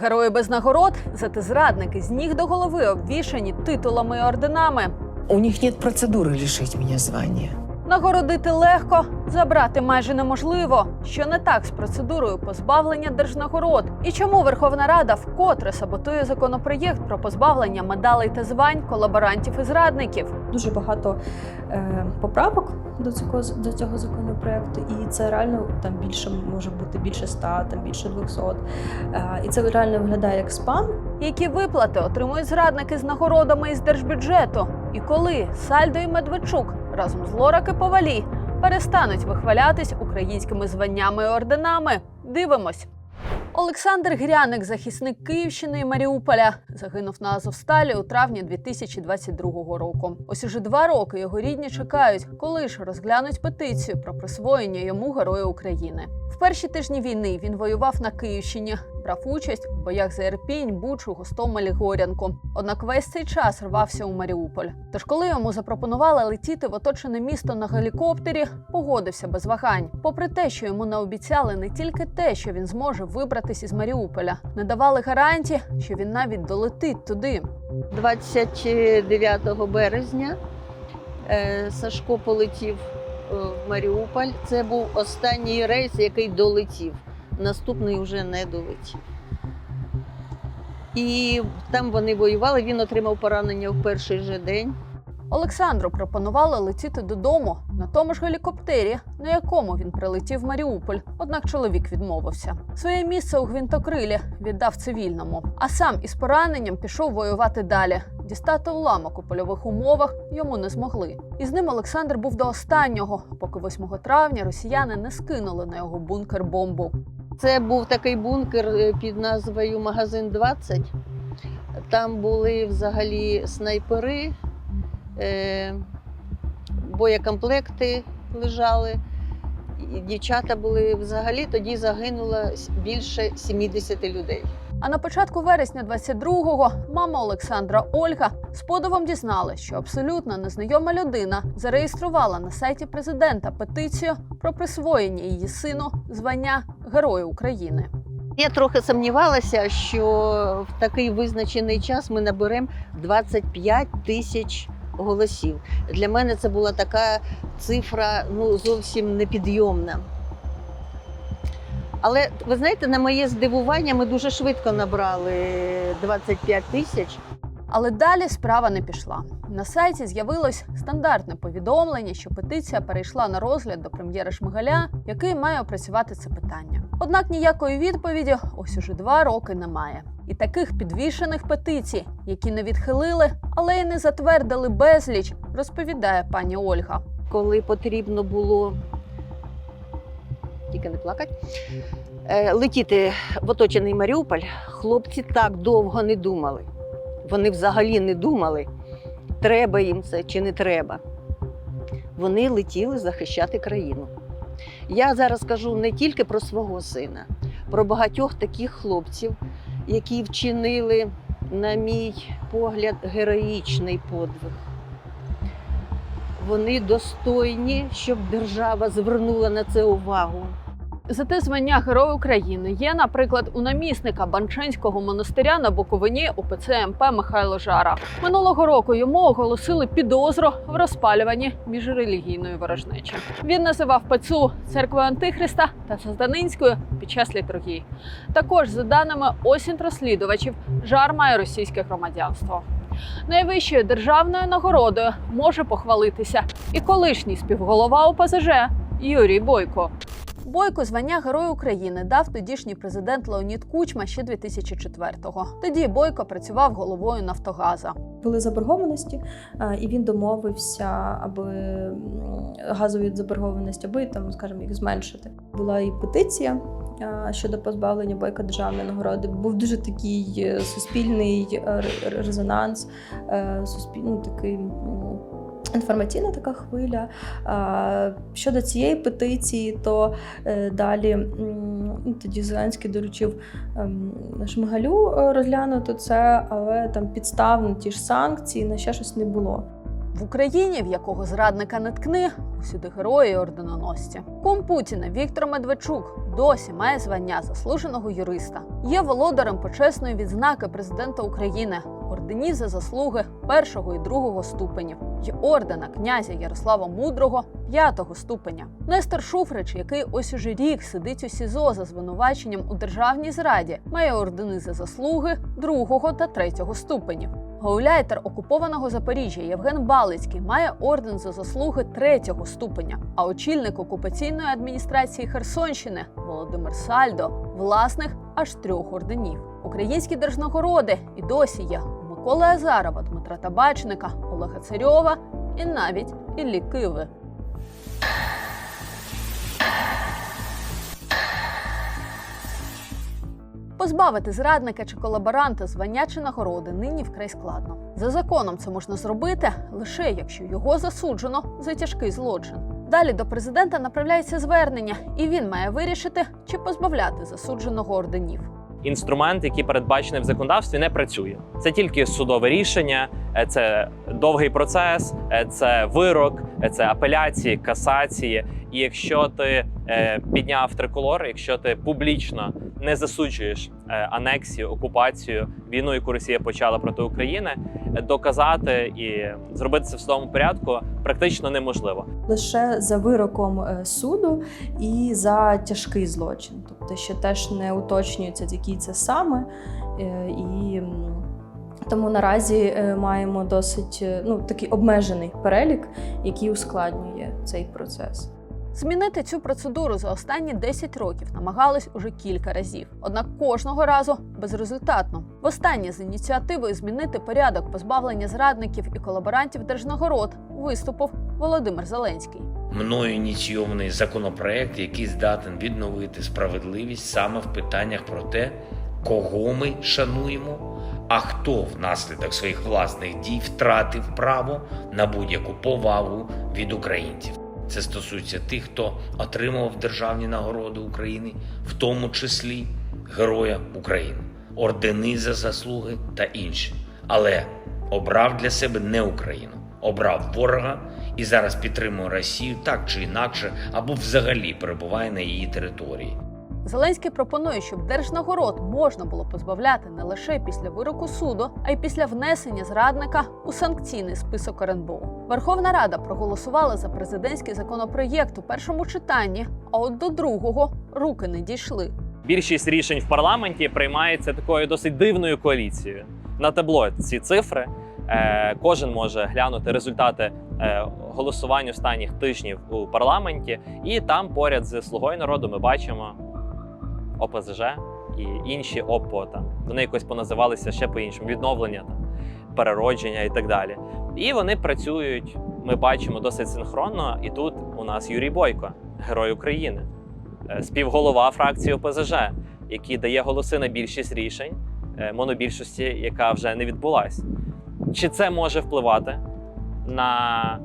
Герої без нагород, зате зрадники з ніг до голови обвішані титулами і орденами. У них нет процедуры лишить меня звания. Нагородити легко, забрати майже неможливо. Що не так з процедурою позбавлення держнагород? І чому Верховна Рада вкотре саботує законопроєкт про позбавлення медалей та звань колаборантів і зрадників? дуже багато е, поправок до цього до цього законопроекту, і це реально там більше може бути більше 100, там більше 200. Е, і це реально виглядає як спам. Які виплати отримують зрадники з нагородами із держбюджету? І коли Сальдо і Медведчук разом з Лораки Повалі перестануть вихвалятись українськими званнями і орденами? Дивимось. Олександр Гряник, захисник Київщини і Маріуполя, загинув на Азовсталі у травні 2022 року. Ось уже два роки його рідні чекають, коли ж розглянуть петицію про присвоєння йому Героя України. В перші тижні війни він воював на Київщині, брав участь у боях за Ірпінь, Бучу, Гостомелі, Горянку. Однак весь цей час рвався у Маріуполь. Тож, коли йому запропонували летіти в оточене місто на гелікоптері, погодився без вагань. Попри те, що йому не обіцяли не тільки те, що він зможе вибратись із Маріуполя, не давали гарантії, що він навіть долетить туди. 29 березня е, Сашко полетів е, в Маріуполь. Це був останній рейс, який долетів. Наступний вже не долетів. І там вони воювали. Він отримав поранення в перший же день. Олександру пропонували летіти додому на тому ж гелікоптері, на якому він прилетів в Маріуполь. Однак чоловік відмовився. Своє місце у гвинтокрилі віддав цивільному, а сам із пораненням пішов воювати далі. Дістати уламок у польових умовах йому не змогли. І з ним Олександр був до останнього, поки 8 травня росіяни не скинули на його бункер бомбу. Це був такий бункер е, під назвою Магазин 20. Там були взагалі снайпери, е, боєкомплекти лежали. Дівчата були взагалі тоді загинуло більше 70 людей. А на початку вересня 22-го мама Олександра Ольга з подивом дізналась, що абсолютно незнайома людина зареєструвала на сайті президента петицію про присвоєння її сину звання Герою України. Я трохи сумнівалася, що в такий визначений час ми наберемо 25 тисяч голосів. Для мене це була така цифра ну, зовсім непідйомна. Але ви знаєте, на моє здивування, ми дуже швидко набрали 25 тисяч. Але далі справа не пішла. На сайті з'явилось стандартне повідомлення, що петиція перейшла на розгляд до прем'єра Шмигаля, який має опрацювати це питання. Однак ніякої відповіді ось уже два роки немає. І таких підвішених петицій, які не відхилили, але й не затвердили безліч, розповідає пані Ольга. коли потрібно було тільки не плакати, е, летіти в оточений Маріуполь, хлопці так довго не думали. Вони взагалі не думали, треба їм це чи не треба. Вони летіли захищати країну. Я зараз кажу не тільки про свого сина, про багатьох таких хлопців, які вчинили, на мій погляд, героїчний подвиг вони достойні, щоб держава звернула на це увагу. Зате звання Герой України є, наприклад, у намісника Банчанського монастиря на Буковині УПЦ МП Михайло Жара. Минулого року йому оголосили підозру в розпалюванні міжрелігійної ворожнечі. Він називав ПЦУ церквою Антихриста та Сазданинською під час літургії. Також, за даними осінь розслідувачів, жар має російське громадянство. Найвищою державною нагородою може похвалитися і колишній співголова ОПЗЖ Юрій Бойко. Бойко звання Герой України дав тодішній президент Леонід Кучма ще 2004-го. Тоді Бойко працював головою Нафтогаза. Були заборгованості, і він домовився, аби газові заборгованості, аби там, скажімо, їх зменшити. Була і петиція щодо позбавлення бойка державної нагороди. Був дуже такий е, суспільний е, резонанс, е, суспіль... ну, такий. Інформаційна така хвиля. Щодо цієї петиції, то е, далі ну, тоді Зеленський доручив ем, Шмигалю е, розглянути це, але там підстав на ті ж санкції, на ще щось не було. В Україні, в якого зрадника не ткни, усюди герої і орденоносці. Ком Путіна Віктор Медведчук досі має звання заслуженого юриста. Є володарем почесної відзнаки президента України, орденів за заслуги першого і другого ступенів, й ордена князя Ярослава Мудрого п'ятого ступеня. Нестор Шуфрич, який ось уже рік сидить у СІЗО за звинуваченням у державній зраді, має ордени за заслуги другого та третього ступенів. Гауляйтер окупованого Запоріжжя Євген Балицький має орден за заслуги третього ступеня. А очільник окупаційної адміністрації Херсонщини Володимир Сальдо власних аж трьох орденів. Українські держнагороди і досі є Миколи Азарова, Дмитра Табачника, Олега Царьова і навіть Іллі Киви. Позбавити зрадника чи колаборанта звання чи нагороди нині вкрай складно. За законом це можна зробити лише якщо його засуджено за тяжкий злочин. Далі до президента направляється звернення, і він має вирішити, чи позбавляти засудженого орденів. Інструмент, який передбачений в законодавстві, не працює. Це тільки судове рішення, е, це довгий процес, е, це вирок, е, це апеляції, касації. І якщо ти підняв триколор, якщо ти публічно не засуджуєш анексію, окупацію, війну, яку Росія почала проти України, доказати і зробити це в судовому порядку практично неможливо. лише за вироком суду і за тяжкий злочин, тобто ще теж не уточнюється, який це саме. Е, І тому наразі е, маємо досить е, ну, такий обмежений перелік, який ускладнює цей процес. Змінити цю процедуру за останні 10 років намагались уже кілька разів, однак кожного разу безрезультатно. Востаннє з ініціативою змінити порядок позбавлення зрадників і колаборантів держнагород виступив Володимир Зеленський. Мною ініційований законопроект, який здатен відновити справедливість саме в питаннях про те, кого ми шануємо, а хто внаслідок своїх власних дій втратив право на будь-яку повагу від українців. Це стосується тих, хто отримував державні нагороди України, в тому числі Героя України, ордени за заслуги та інші. Але обрав для себе не Україну, обрав ворога і зараз підтримує Росію так чи інакше, або взагалі перебуває на її території. Зеленський пропонує, щоб держнагород можна було позбавляти не лише після вироку суду, а й після внесення зрадника у санкційний список РНБО. Верховна Рада проголосувала за президентський законопроєкт у першому читанні, а от до другого руки не дійшли. Більшість рішень в парламенті приймається такою досить дивною коаліцією. На табло ці цифри. Е, кожен може глянути результати е, голосування останніх тижнів у парламенті, і там поряд з слугою народу ми бачимо ОПЗЖ і інші ОПО. Там вони якось поназивалися ще по-іншому: відновлення, там, переродження і так далі. І вони працюють. Ми бачимо досить синхронно. І тут у нас Юрій Бойко, герой України, е, співголова фракції ОПЗЖ, який дає голоси на більшість рішень е, монобільшості, яка вже не відбулась. Чи це може впливати на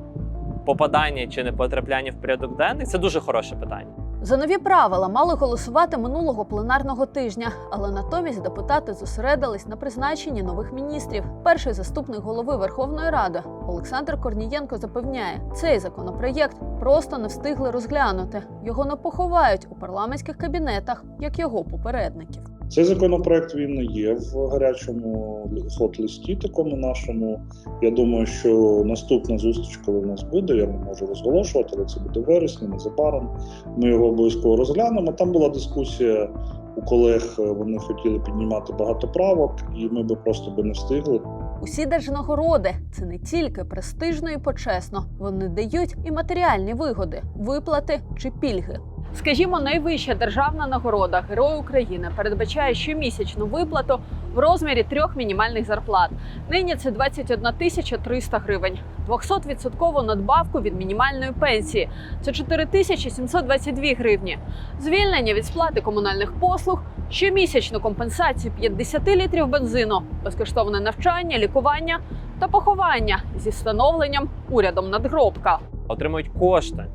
попадання чи не потрапляння в порядок денний? Це дуже хороше питання. За нові правила мали голосувати минулого пленарного тижня, але натомість депутати зосередились на призначенні нових міністрів. Перший заступник голови Верховної Ради Олександр Корнієнко запевняє, цей законопроєкт просто не встигли розглянути. Його не поховають у парламентських кабінетах, як його попередників. Цей законопроект він є в гарячому хот-листі такому нашому. Я думаю, що наступна зустріч, коли в нас буде, я не можу розголошувати, але це буде вересні, незабаром. Ми його обов'язково розглянемо. Там була дискусія у колег. Вони хотіли піднімати багато правок, і ми би просто би не встигли. Усі держнагороди це не тільки престижно і почесно. Вони дають і матеріальні вигоди, виплати чи пільги. Скажімо, найвища державна нагорода Герой України передбачає щомісячну виплату в розмірі трьох мінімальних зарплат. Нині це 21 тисяча 300 гривень. 200% надбавку від мінімальної пенсії це 4 тисячі 722 гривні. Звільнення від сплати комунальних послуг, щомісячну компенсацію 50 літрів бензину, безкоштовне навчання, лікування та поховання зі встановленням урядом надгробка. Отримують кошти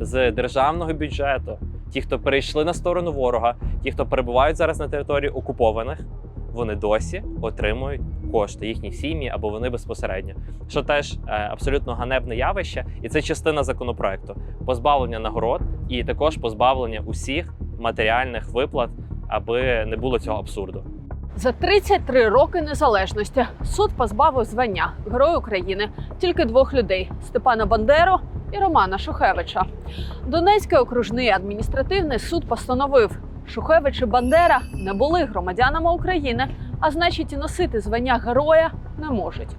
з державного бюджету. Ті, хто перейшли на сторону ворога, ті, хто перебувають зараз на території окупованих, вони досі отримують кошти, їхні сім'ї або вони безпосередньо, що теж е, абсолютно ганебне явище, і це частина законопроекту позбавлення нагород і також позбавлення усіх матеріальних виплат, аби не було цього абсурду. За 33 роки незалежності суд позбавив звання Герой України тільки двох людей: Степана Бандеру і Романа Шухевича. Донецький окружний адміністративний суд постановив, Шухевич і Бандера не були громадянами України, а значить, і носити звання героя не можуть.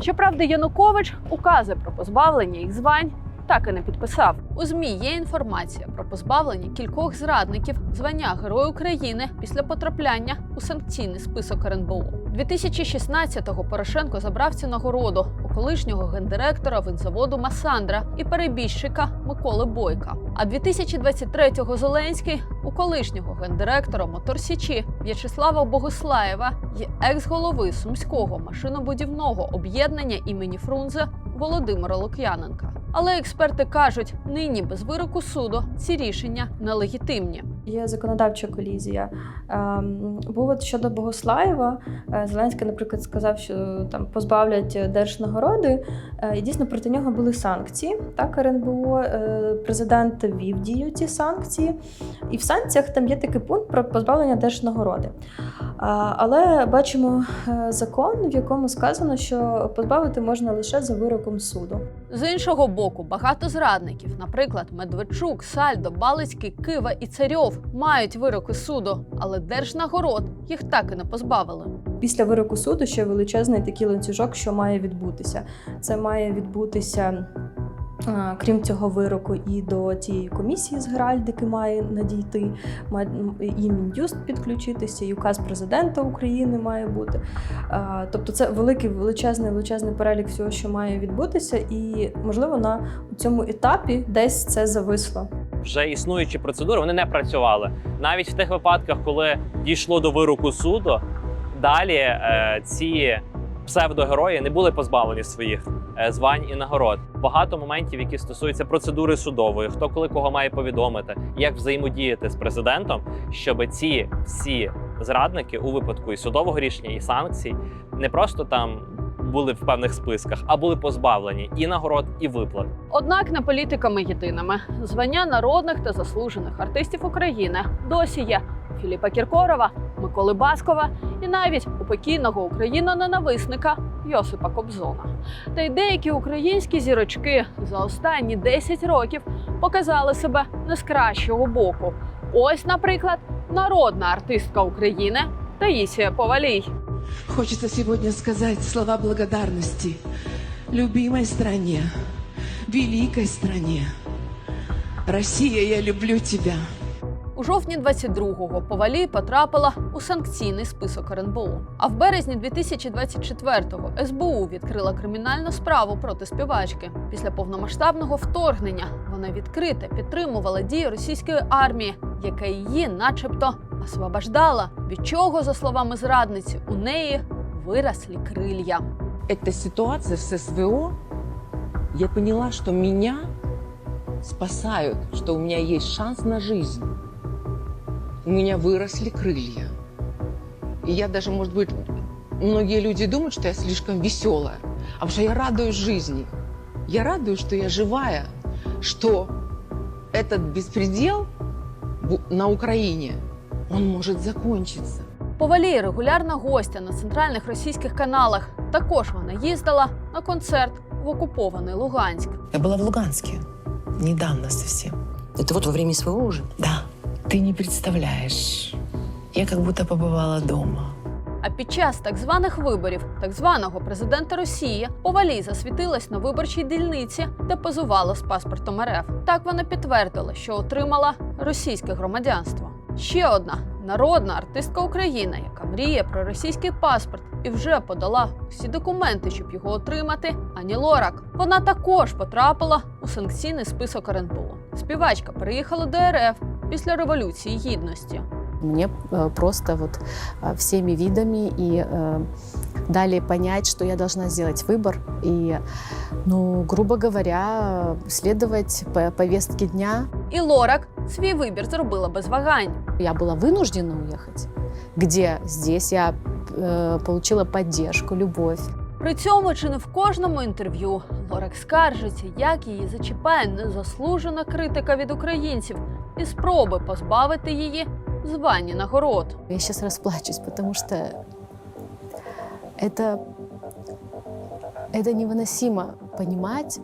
Щоправда, Янукович укази про позбавлення їх звань так і не підписав. У змі є інформація про позбавлення кількох зрадників звання Герой України після потрапляння у санкційний список РНБО. 2016-го Порошенко забрав цю нагороду у колишнього гендиректора винзаводу Масандра і перебіжчика Миколи Бойка. А 2023-го Зеленський у колишнього гендиректора Моторсічі В'ячеслава Богуслаєва і екс-голови сумського машинобудівного об'єднання імені Фрунзе Володимира Лук'яненка. Але експерти кажуть, нині без вироку суду ці рішення нелегітимні. Є законодавча колізія. Ем, Був от щодо Богослаєва. е, Зеленський, наприклад, сказав, що там позбавлять держнагороди, е, і дійсно проти нього були санкції. Так, РНБО е, президент ввів дію ці санкції, і в санкціях там є такий пункт про позбавлення держнагороди. Але бачимо закон, в якому сказано, що позбавити можна лише за вироком суду. З іншого боку, багато зрадників, наприклад, Медведчук, Сальдо, Балицький, Кива і Царьов, мають вироки суду, але держнагород їх так і не позбавили. Після вироку суду ще величезний такий ланцюжок, що має відбутися. Це має відбутися. Крім цього вироку, і до тієї комісії з Геральдики має надійти, і Мін'юст підключитися, і указ президента України має бути. Тобто це великий величезний величезний перелік всього, що має відбутися, і можливо на цьому етапі десь це зависло. Вже існуючі процедури вони не працювали. Навіть в тих випадках, коли дійшло до вироку суду, далі е, ці псевдогерої не були позбавлені своїх е, звань і нагород. Багато моментів, які стосуються процедури судової, хто коли кого має повідомити, як взаємодіяти з президентом, щоб ці всі зрадники у випадку і судового рішення, і санкцій не просто там були в певних списках, а були позбавлені і нагород, і виплат. Однак не політиками єдиними звання народних та заслужених артистів України досі є Філіпа Кіркорова, Миколи Баскова і навіть у покійного україно-ненависника Йосипа Кобзона. Та й деякі українські зірочки за останні 10 років показали себе не з кращого боку. Ось, наприклад, народна артистка України Таїсія Повалій. Хочется сегодня сказать слова благодарности любимой стране, великой стране. Россия, я люблю тебя. У жовтні 22-го Повалій потрапила у санкційний список РНБО. А в березні 2024-го СБУ відкрила кримінальну справу проти співачки. Після повномасштабного вторгнення вона відкрито підтримувала дії російської армії, яка її, начебто, освобождала. Від чого, за словами зрадниці, у неї вирослі крилья. эта ситуация с СВО, я поняла, что меня спасают, что у меня есть шанс на жизнь. У меня выросли крылья. И я даже, может быть, многие люди думают, что я слишком веселая, а потому что я радуюсь жизни. Я радуюсь, что я живая, что этот беспредел в- на Украине, он может закончиться. Повалій регулярна гостя на центральних російських каналах. Також вона їздила на концерт в окупований Луганськ. Я была в Луганске. Недавно совсем. Это вот во время СВО уже? Да. Ты не представляешь. Я как будто побывала дома. А під час так званих виборів так званого президента Росії Повалій засвітилась на виборчій дільниці, де позувала з паспортом РФ. Так вона підтвердила, що отримала російське громадянство. Ще одна народна артистка України, яка мріє про російський паспорт і вже подала всі документи, щоб його отримати. Ані Лорак. Вона також потрапила у санкційний список РНБО. Співачка переїхала до РФ після революції гідності. Мне э, просто вот э, всеми видами и э, дали понять, что я должна сделать выбор и, ну, грубо говоря, следовать по повестке дня. І Лорак свій вибір зробила без вагань. Я была вынуждена уехать, где здесь я э, получила поддержку, любовь. При цьому чи не в кожному інтерв'ю Лорак скаржиться, як її зачіпає незаслужена критика від українців і спроби позбавити її звань і нагород. Я сейчас расплачусь, потому что это, это невыносимо понимать,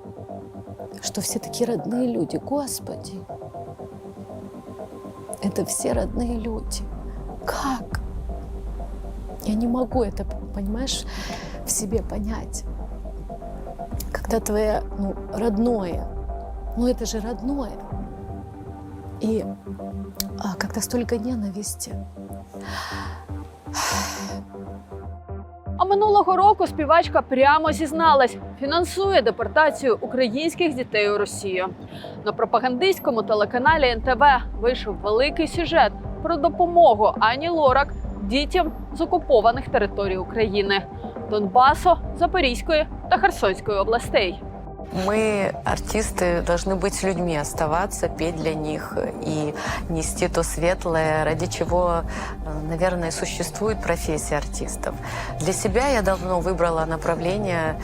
что все такие родные люди. Господи, Это все родные люди. Как? Я не могу это, понимаешь, в себе понять. Когда твое ну, родное, ну это же родное. И а, когда столько ненависти. Минулого року співачка прямо зізналась, фінансує депортацію українських дітей у Росію. На пропагандистському телеканалі НТВ вийшов великий сюжет про допомогу Ані Лорак дітям з окупованих територій України Донбасу, Запорізької та Херсонської областей. Мы, артисты, должны быть с людьми, оставаться, петь для них и нести то светлое, ради чего, э, наверное, существует профессия артистов. Для себя я давно выбрала направление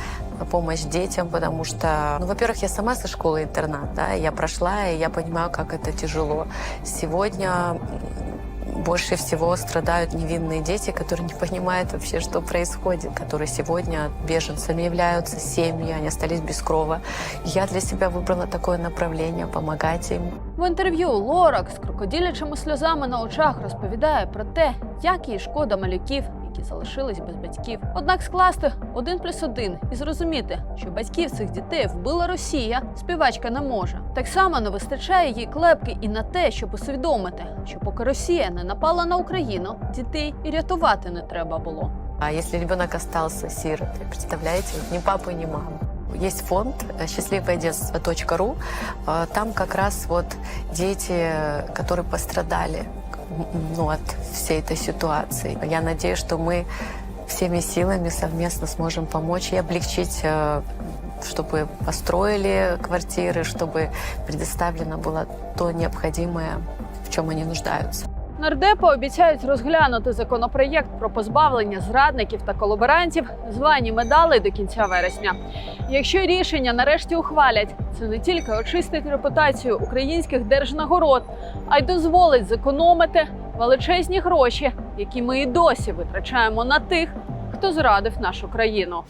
помощь детям, потому что, ну, во-первых, я сама со школы-интернат, да, я прошла, и я понимаю, как это тяжело. Сегодня м, больше всего страдают невинные дети, которые не понимают вообще, что происходит, которые сегодня беженцами являются, семьи, они остались без крова. Я для себя выбрала такое направление, помогать им. В інтерв'ю Лорак з крокодилячими сльозами на очах розповідає про те, як їй шкода малюків, які залишились без батьків. Однак скласти один плюс один і зрозуміти, що батьків цих дітей вбила Росія, співачка не може. Так само не вистачає їй клепки і на те, щоб усвідомити, що поки Росія не напала на Україну, дітей і рятувати не треба було. А если ребенок остался сиротой, представляете, ни папы, ни мамы. Есть фонд э, счастливое детство.ру. Э, Там как раз вот дети, э, которые пострадали м, ну, от всей этой ситуации. Я надеюсь, что мы всеми силами совместно сможем помочь и облегчить, э, чтобы построили квартиры, чтобы предоставлено было то необходимое, в чем они нуждаются. Нардепи обіцяють розглянути законопроєкт про позбавлення зрадників та колаборантів звані медалей до кінця вересня. Якщо рішення нарешті ухвалять, це не тільки очистить репутацію українських держнагород, а й дозволить зекономити величезні гроші, які ми і досі витрачаємо на тих, хто зрадив нашу країну.